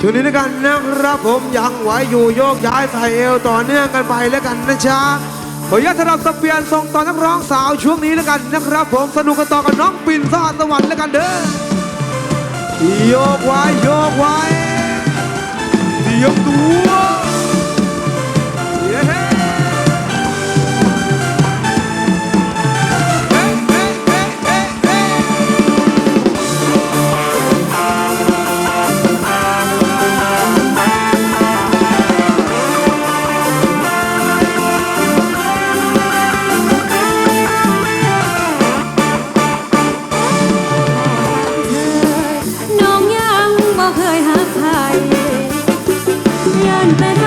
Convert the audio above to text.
ช่วงนี้ด้วยกันนะครับผมยังไหวอยู่โยกย้ายใส่เอวต่อเนื่องกันไปแล้วกันนะจ๊ะขออนุญาตสำหรับสเปลียนส่งต่อนักร้องสาวช่วงนี้แล้วกันนะครับ ผมสนุกกันต่อกับน้องปิ่นซ่าสสวรรค์แล้วกันเด้อโยกไว้โยกไว้ น้องยังบ่เคยหักใครยันแต่ท